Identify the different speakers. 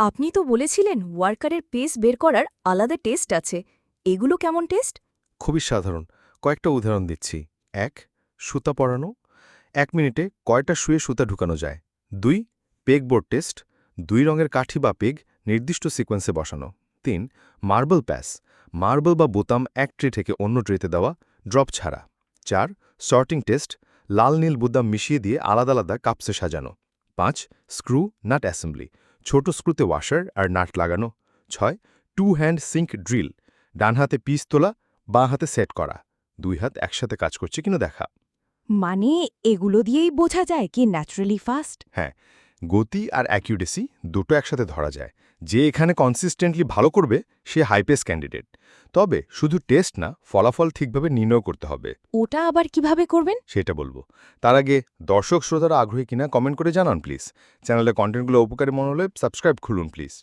Speaker 1: আপনি তো বলেছিলেন ওয়ার্কারের পেস বের করার আলাদা টেস্ট আছে। এগুলো কেমন টেস্ট?
Speaker 2: খুবই সাধারণ। কয়েকটা উদাহরণ দিচ্ছি। এক, সুতা পরানো। এক মিনিটে কয়টা শুয়ে সুতা ঢুকানো যায়? দুই, পেগবোর্ড টেস্ট। দুই, রঙের কাঠি বা পেগ নির্দিষ্ট সিকোয়েন্সে বসানো। তিন, মার্বেল প্যাস। মার্বেল বা বোতাম এক ট্রে থেকে অন্য ট্রেতে দেওয়া, ড্রপ ছাড়া। চার, সর্টিং টেস্ট। লাল, নীল, বোতাম মিশিয়ে দিয়ে আলাদা আলাদা কাপসে সাজানো। পাঁচ, স্ক্রু, নাট অ্যাসেম্বলি। ছোট স্ক্রুতে ওয়াশার আর নাট লাগানো। ছয় টু হ্যান্ড সিঙ্ক ড্রিল ডান হাতে পিস তোলা বাঁ হাতে সেট করা। দুই হাত একসাথে কাজ করছে কিনা দেখা।
Speaker 1: মানে এগুলো দিয়েই বোঝা যায় কি ন্যাচারালি ফাস্ট
Speaker 2: হ্যাঁ গতি আর অ্যাকিউরেসি দুটো একসাথে ধরা যায়। যে এখানে কনসিস্টেন্টলি ভালো করবে সে হাইপেস ক্যান্ডিডেট তবে শুধু টেস্ট না ফলাফল ঠিকভাবে নির্ণয় করতে হবে।
Speaker 1: ওটা আবার কীভাবে করবেন?
Speaker 2: সেটা বলব। তার আগে দর্শক শ্রোতারা আগ্রহী কিনা কমেন্ট করে জানান প্লিজ চ্যানেলে কন্টেন্টগুলো উপকারী মনে হলে সাবস্ক্রাইব খুলুন প্লিজ